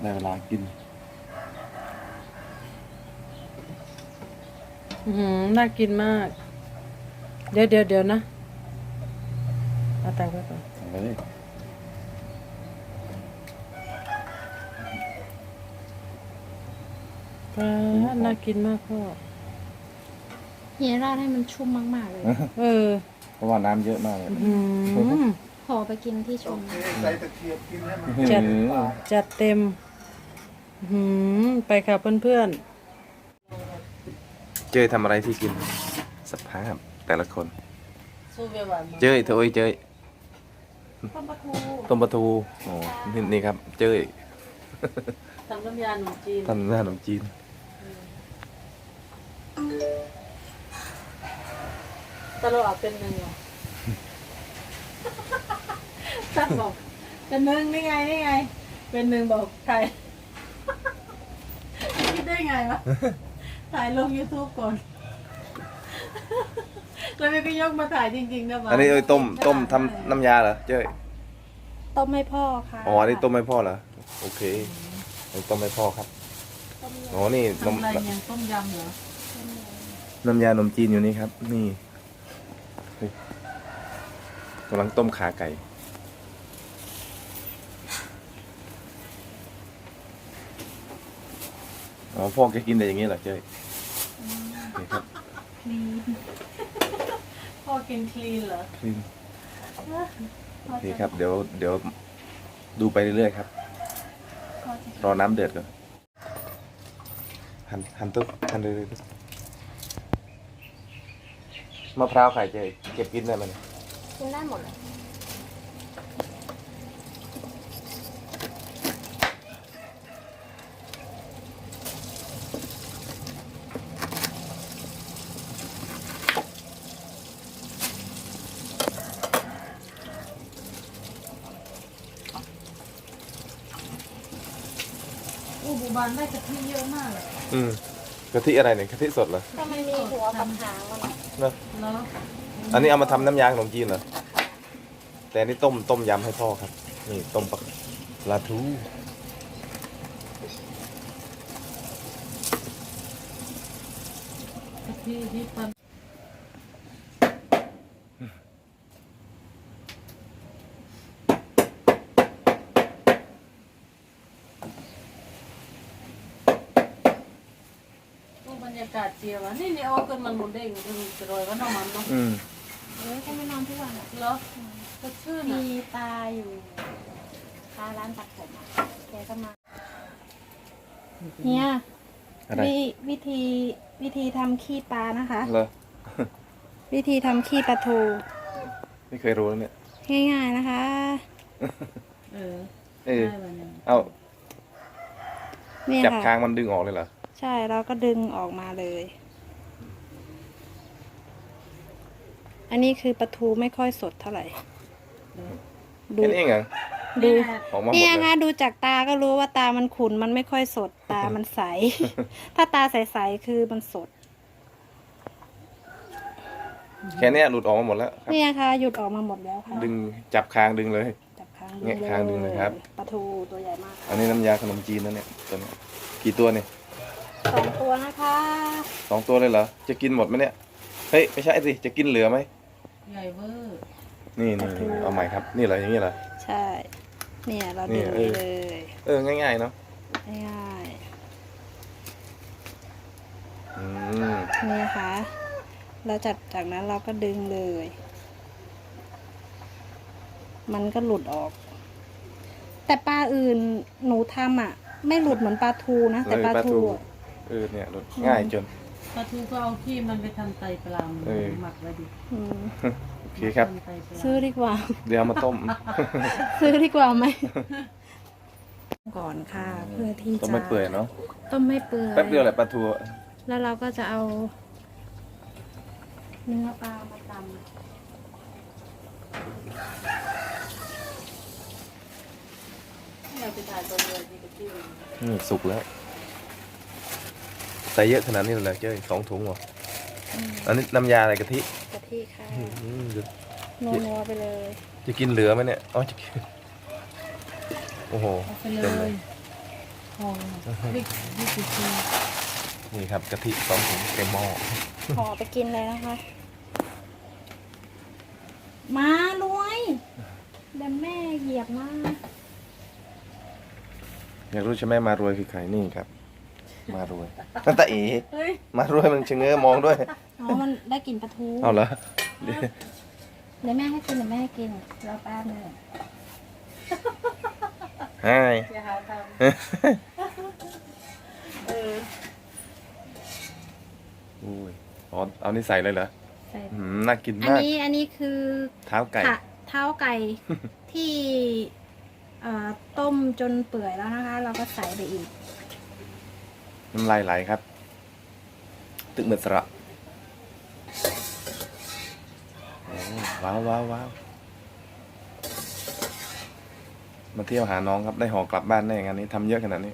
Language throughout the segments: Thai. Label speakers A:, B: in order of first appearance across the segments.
A: ได้เวลากิน
B: อื้อหือน่ากินมาก เดี๋ยวเดี๋ยวเดี๋ยวนะเอาตังค์ไปก่อน
A: เอาเลย
B: ปลาน่ากินมากพ่อ
C: เฮียราดให้มันชุ่มมากๆเลย
B: เออ
A: เพราะว่าน้ำเยอะมากเลย
B: อื้อ หือ
C: พอไปกินที่ชม
D: ใส่ตะเกียบกินให้มัน
B: จัด
A: อื้อหือ
B: จัดเต็มอื้อหือไปค่ะเพื่อน
A: เจยทำอะไรที่กิน สภาพแต่ละคน
B: ๆสู้เวลา
A: เจยเธอโอ้ยเจย
C: ต้มปลาทู
A: ต้มปลาทูโอ้นี่นี่ครับ เจย
B: ทำน้ำยาหนุ่มจีน
A: ทำหน้าขนมจีน
B: ตลอดเป็นหนึ่งเหรอ ตั้งบอกเป็นหนึ่งนี่ไงนี่ไง เป็นหนึ่งบอกใครคิดได้ไงวะถ่ายลง YouTube ก่อนแล้วมันก็ยกมาถ่ายจริงๆนะวะ
A: อันนี้เอ้ยต้มต้มทำน้ำยาเหรอเจย
C: ต้มให้พ่อค่ะ
A: อ๋ออันนี้ต้มให้พ่อเหรอโอเคอันนี้ต้มให้พ่อครับอ๋อนี่น
B: ทำ
A: ม
B: อะไรยังต้มยำเหรอ
A: น้ำยาขนมจีนอยู่นี่ครับ นี่เฮ้ยกำลังต้มขาไก่ อ๋อพ่อแกกินแต่อย่างนี้เหรอเจ้ยนี่ครับ
B: พ่อกินคลีนเหรอ
A: คลีนโอเคครับ เดี๋ยวเดี๋ยวดูไปเรื่อยๆครับรอน้ำเดือดก่อนหันหันตุ๊บหันเลยเลยมะพร้าวไข่เจยเก็บกินได้ไหมเนี่ย
C: กินได้หมดเลย
B: อู้บูบานได้กะทิเยอะมากเลย
A: อืมกะทิอะไรเนี่ยกะทิสดเหรอ
C: ถ้ามันมีหัวกับหางมัน
A: เนอะ
B: เนาะ
A: อันนี้เอามาทำน้ำยาขนมจีนเหรอแต่อันนี้ต้มต้มยำให้พ่อครับ นี่ต้มปลาปลาทู
B: กะทิที่ปันโอ้บรร ยากาศเจียวะนี่นี่เอาเกินมันหมดเด้งมันจะรอยว่าน้ำมันเนาะ
A: อืม
C: เออถ้าไม่นอนทุกวันอะ
B: เหรอก็ชื่น
C: มี
B: อะ
C: ตาอยู่ตาร้านตัดผมอะแกก็มาเฮีย
A: อะไร
C: วิวิธีวิธีทำขี้ปลานะคะ
A: เหรอ
C: วิธีทำขี้ปลาทู
A: ไม่เคยรู้แล้วเนี่ย
C: ง่ายๆนะคะ
B: เออ
A: เออ
B: ได้วันหนึง
A: เอา
C: เนี่ย
A: จับ
C: ค่ะ
A: ค้างมันดึงออกเลยเหรอ
C: ใช่เราก็ดึงออกมาเลย อันนี้คือปลาทูไม่ค่อยสดเท่าไหร่ ดู
A: แค่นี้เองเหรอ
C: ดู
A: ออกมาหมด
C: เนี่ย
A: เลย
C: ค่ะดูจากตาก็รู้ว่าตามันขุ่นมันไม่ค่อยสด ตามันใส ถ้าตาใสๆคือมันสด
A: แค่เนี้ยหลุดออกมาหมดแล้วครับ
C: เนี่ยค่ะหยุดออกมาหมดแล้วค่ะ
A: ดึงจับค้างดึงเลย
C: จับค้าง
A: แงะค้างดึงเลยครับ
C: ปลาทูตัวใหญ่มาก
A: อันนี้น้ำยาขนมจีนนะเนี่ยตัวนี้กี่ตัวเนี่ย
C: สองตัวนะคะ
A: สองตัวเลยเหรอจะกินหมดไหมเนี่ยเฮ้ยไม่ใช่สิจะกินเหลือไหม
B: ใหญ่เวอร์
A: นี่นี่นี่เอาใหม่ครับ นี่เหรออย่างนี้เหรอ
C: ใช่ เนี่ยเรา
A: เนี่
C: ดึ
A: ย
C: ง
A: เออ
C: เลย
A: เออ ง่ายๆเนาะ
C: ง่าย
A: อืม
C: ๆนี่ค่ะแล้วจากจากนั้นเราก็ดึงเลย มันก็หลุดออก แต่ปลาอื่นหนูทำอะ ไม่หลุดเหมือนปลาทูนะ แต่
A: เลย
C: ปลา
A: ปลา
C: ทู
A: ทู
C: อะ
A: เออเนี่ยรสง่ายจน
B: ปลาทูก็เอาขี้มันไปทำไตปลา
A: เออ
B: หมักไว้ดิ
C: อืม
A: โอเคครับ
B: ทำไตปลา
C: ซื้อดีกว่า
A: เดี๋ยวเอามาต้ม
C: ซื้อดีกว่าไหม ก่อนค่ะ เพื่อที่จะ
A: ต้มไม่เปื่อยเนาะ
C: ต้มไม่เปื่อย
A: แป๊บเดียวแหละปลาทูอะ
C: แล้วเราก็จะเอา เนื้อปลามาต
B: เราไปถ่ายตัวเรือดีกับที่
A: นี่สุกแล้ว ใส่เยอะขนาดนี้เลยเหรอเจ้ยสองถุงเหรอำ
C: อืม
A: อันนี้น้ำยาอะไรกะทิ
C: กะทิค่ะ
A: อืมเดี๋ยว
C: นัวๆไปเลย
A: จะกินเหลือไหมเนี่ยอ๋อจะกินโอ้โห
B: เอาไป
A: เต็ม
B: เล
A: เลย
B: ยทองบิ๊กบิ๊กบิ๊ก
A: นี่ครับกะทิสองถุงเต็มหม้อ
C: ห่อไปกินเลยนะคะมารวยเดี๋ยวแม่เหยียบมา
A: อยากรู้ใช่ไหมมารวยคือใครนี่ครับ มารวยนั่นตาเอ๋
C: เฮ้ย
A: มารวยมันชะเง้อมองด้วย
C: อ๋อมันได้กลิ่นปลาทู
A: เอาเหรอ
C: เดี๋ยวแม่ให้กินเดี๋ยวแม่ให้กินรอแป๊บนึง
A: ใช่
B: อย่าหาทำเออ
A: อุ้ยอ๋อเอานี่ใส่เลยเหรอ
C: ใส่
A: อืมน่ากิน
C: อัน
A: มาก
C: นี้อันนี้คือ
A: เท้าไก่
C: ขาเท้าไก่ที่เอ่อต้มจนเปื่อยแล้วนะคะ เราก็ใส่ไปอีก
A: น้ำลายไหลครับ ตึกเหมือนสระอ้ว้าวว้าวว้าวมาเที่ยวหาน้องครับ ได้ห่อกลับบ้านแน่งานนี้ทำเยอะขนาดนี้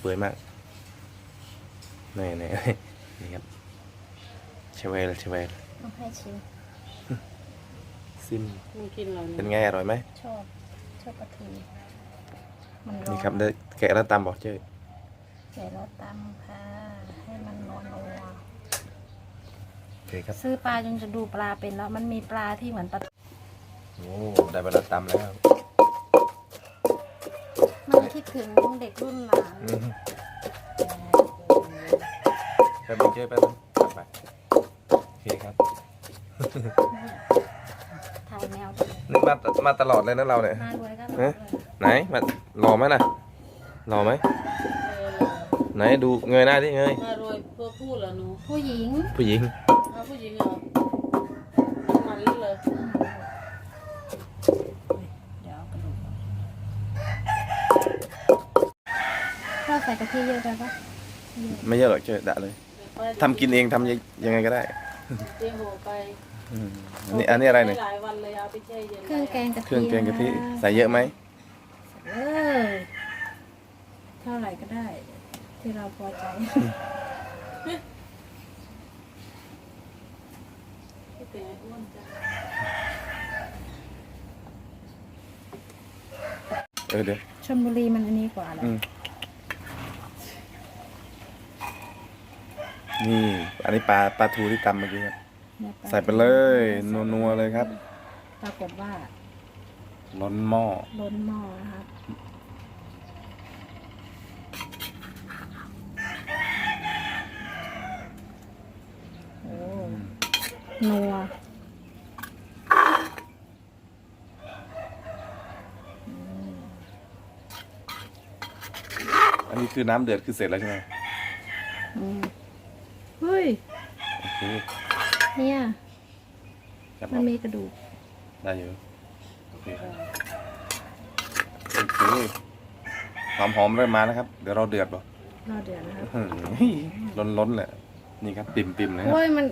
A: เปื่อยมากนี่นี่นี่ครับเชเวลเชเวล
C: ต้องให้ชิ
A: ซิม
B: มึงกินเรา
A: เป็น
B: เนี่ย
A: ไงอร่อยไหม
C: ชอบ ชอบปลาทูมันร้อน
A: นี่ครับได้แกะแล้วตามบอกเจ้ย
C: เดี๋ยวเราตำค่ะ ให้มันนัวนัว
A: โอเคครับ
C: ซื้อปลาจนจะดูปลาเป็นแล้ว มันมีปลาที่เหมือนปลาทู
A: โอ้ได้เวลาตำแล้ว
C: มันคิดถึงเด็กรุ่นหลาน
A: อืมแป๊บนึงเจ้ยแป๊บนึงกลับไปโอเคครับ
C: ถ่ายแมว
A: นึก มามาตลอดเลยนะเราเนี่ย
C: มารวยก็รวย
A: ฮะไหนมารอไหมน่ะรอไหม
B: เออ
A: ไหนดูเงยหน้าดิเงย
B: มารวยเพื่อพูดเหรอหนู
C: ผู้หญิง
A: ผู้หญิง
B: เอาผู้หญิงเหรอมันเลย
C: เดี๋ยวเอากระดูกก่อนพ่อใส่กะทิเยอะไปปะ
A: ไม่เยอะหรอกเจ้ยดะเลยทำกินเองทำยังยังไงก็ได้
B: เจ๊โหไป
A: อืมอันนี้อันนี้อะไรเนี่ย
B: หลายวันเลยเอาไปแช่เย็น
C: เครื่องแกงกะทิ
A: เครื่องแกงกะทิ
C: น
A: ใส่เยอะไหม
C: เออเท่าไหร่ก็ได้ ที่เราพอใจ
B: ที่เป็นไอ้อ้วนจ้ะ
A: เออเดี๋ยว
C: ชลบุรีมันอันนี้กว่าแหละ
A: อืมนี่ อันนี้ปลาปลาทูที่ตำเมื่อกี้ครับ
C: เนี่ย
A: ใส่ไปเลยนัวๆเลยครับ
C: ปรากฏว่า
A: ล้นหม้อ
C: ล้นหม้อนะครับโอ้นัว
A: อันนี้คือน้ำเดือดคือเสร็จแล้วใช่ไหม
C: อืมเฮ้ย
A: โอเค
C: เนี่ย
A: ครับ
C: มันมีกระดูก
A: ได้อยู่โอเคครับโอเคความหอมเริ่มมาแล้วครับ เดี๋ยวเราเดือดบ่
C: รอเดือดนะครับ
A: ล้นล้นๆเลยนี่ครับปิ่มปิ่มๆเลยครับ
C: โอ้ยมัน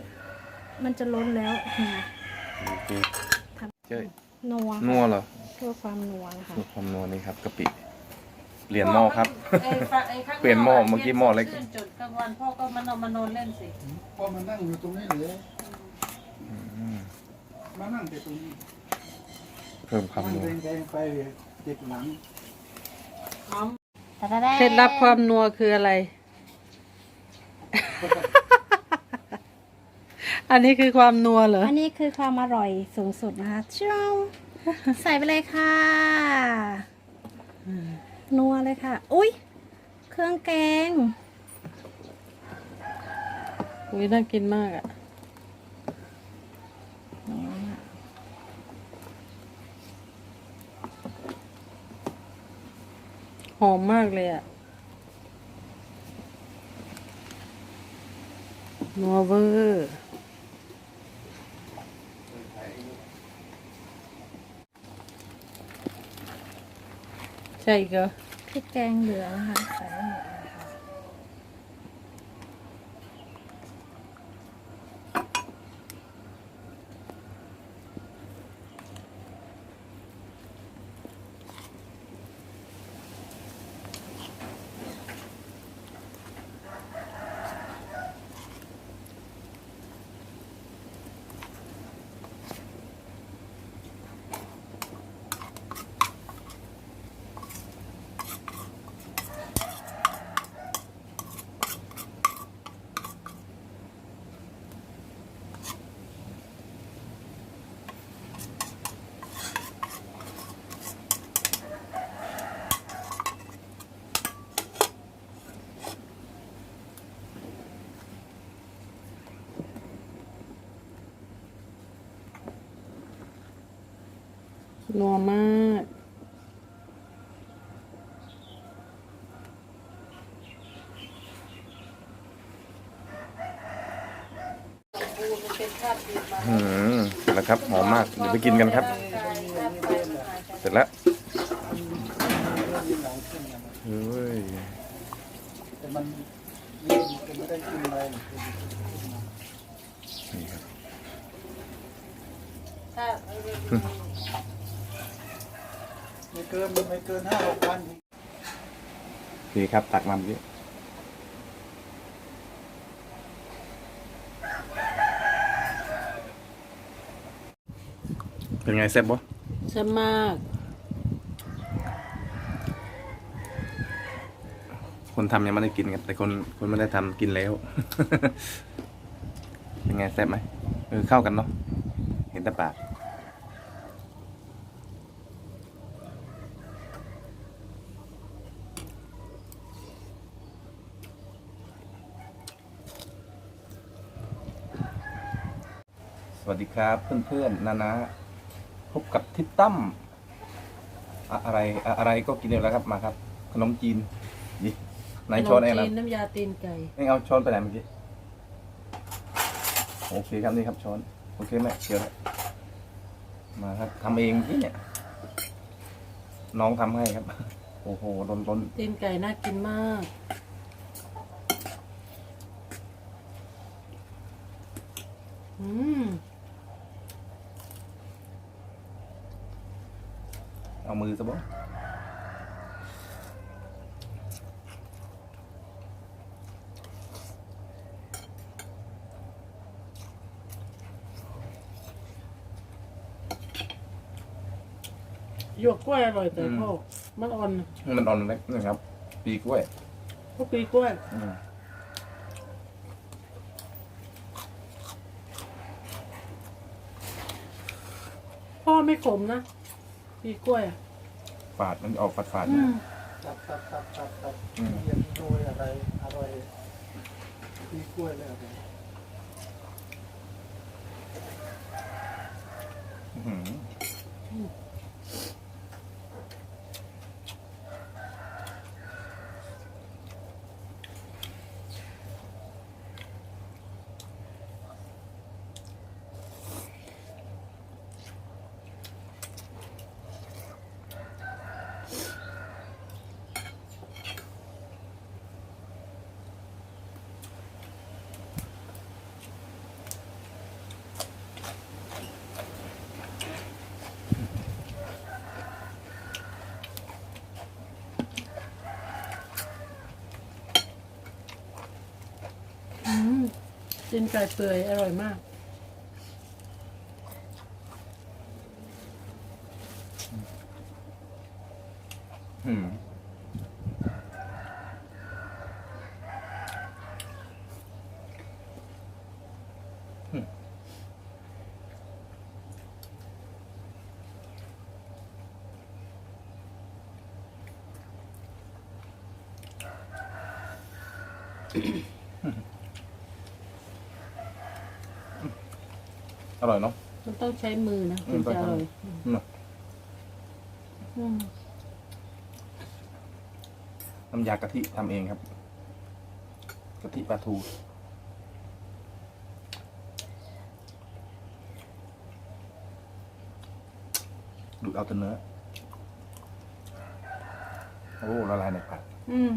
C: มันจะล้นแล้วเนี่ย
A: โอเค
C: ท
A: เจ้ยำ
C: นัว
A: นัวเหรอ
C: เพื่อความนัวนะคะ
A: นี่ความนัวนี่ครับกะปิเปลี่ยนหม้อครับ
B: ไอ้ฟ้าไอ้ข้าง
A: เปลี่ยนหม้อเมื่อกี้หม้อเล็ก
B: ชื่นจุดกลางวันพ่อก็มานอนมานอนเล่นสิ
D: พอมานั่งอยู่ตรงนี้เลย มานั่งแต่ตรงนี้
A: เพิ่มความ
D: นั่ง
A: นัว
D: แดงๆไปติดหลัง
B: น้องเคล็ดลับความนัวคืออะไร อันนี้คือความนัวเหรอ
C: อันนี้คือความอร่อยสูงสุดนะคะจ้าใส่ไปเลยค่ะนัวเลยค่ะ อุ้ยเครื่องแกง
B: อุ้ยน่ากินมากอะ หอมมากเลยอะนัวเวอร์ใช่ก็
C: พริกแกงเหลืองค่ะใส่
B: นัวมาก
A: อืมเสร็จแล้วครับ หอมมาก เดี๋ยวไปกินกันครับ เสร็จแล้วเฮ้ย
D: แต่มันมันจะไม่ได้กินอะไร
A: นี่ครับ
D: ไม่เกินไม่เกินห้าหกพัน
A: โอเคครับตักมาเมื่อกี้เป็นไงแซ่บบ่
B: แซ่บมาก
A: คนทำยังไม่ได้กินครับแต่คนคนไม่ได้ทำกินแล้ว เป็นไงแซ่บไหมเออเข้ากันเนาะเห็นแต่ปาก วัสดีครับเพื่อนๆนานาพบกับทิปตั้มอะอะไรอะอะไรก็กินเร็วแล้วครับมาครับ ขนมจีนนี่ไหนช้อนเอง
B: ข
A: นะ
B: มจีนน้ำยาตีนไก่
A: เองเอาช้อนไปไหนเมื่อกี้โอเคครับนี่ครับช้อนโอเคไหมเดี๋ยวนะมาครับทำเองที่เนี่ยน้องทำให้ครับ โอ้โหล้นล้น
B: ตีนไก่น่ากินมากอืม
A: เอามือซะบ่
B: หยวกกล้วยอร่อยแต่พ่อมันอ่อน
A: มันอ่อนเล็กนะครับ ปีกล้วย
B: พวกปีกล้วย
A: อืม
B: พ่อไม่ขมนะ ปีกล้วยอะ
A: ฝาดมันออกฝาดฝาด
B: อืม
D: ตับตับตับตับตับ
A: อืม
D: เย็นโดยอะไรอร่อยปีกล้วยเลยอะไร
A: อื้อหือ
B: อืม ตีนไก่เปื่อยอร่อยมาก
A: อืม ร่อยเนาะ
B: มันต้องใช้มือนะ
A: อื
B: ถึ
A: ม
B: งจะอร่อย
A: อืม
B: อืม
A: น้ำยากะทิทำเองครับ กะทิปลาทูดูดเอาแต่เนื้อ โอ้ละลายในปาก
B: อืม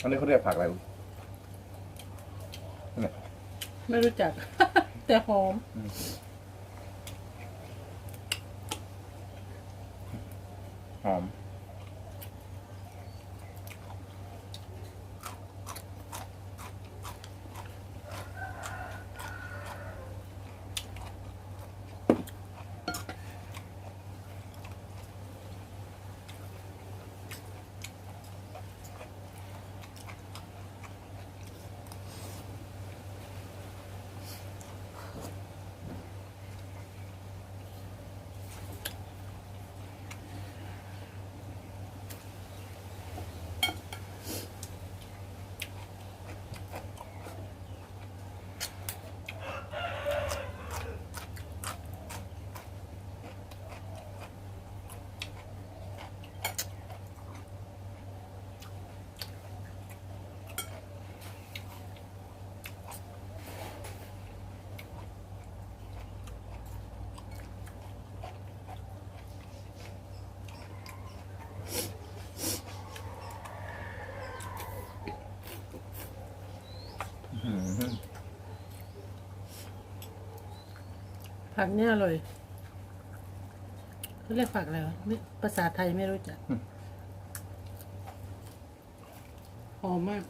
A: อันนี้เขาเรียกผักอะไรลูก
B: ไม่รู้จัก แต่หอม
A: หอม
B: ผักเนี่ยอร่อยเขาเรียกผักอะไรวะไม่ภาษาไทยไม่รู้จักหอมมาก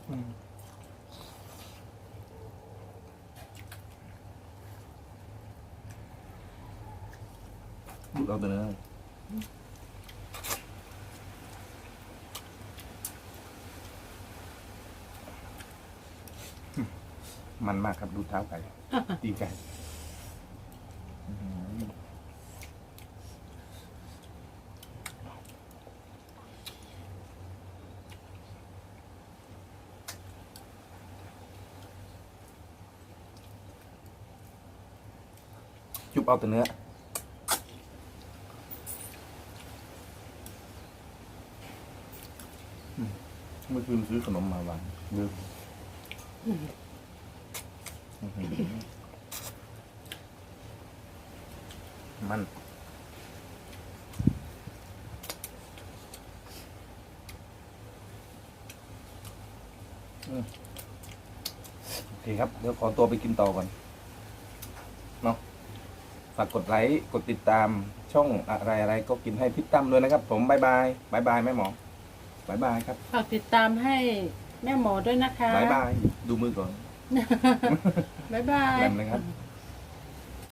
A: ดูดเอาแต่เนื้อมันมากครับดูเท้าไก่ตีนไก่อื้อหือจุบ เอาแต่เนื้อเมื่อคืนซื้อขนมมาวางลืมอื้อหือมันอืมโอเคครับ เดี๋ยวขอตัวไปกินต่อก่อนเนาะ ฝากกดไลค์กดติดตามช่องอะไรอะไรก็กินให้พี่ตั้มด้วยนะครับ ผมบายบายบายบายแม่หมอบายบายครับ
B: ฝากติดตามให้แม่หมอด้วยนะคะ
A: บายบายดูมือก่อน
B: บ๊ายบาย
A: แหลมเลยครับ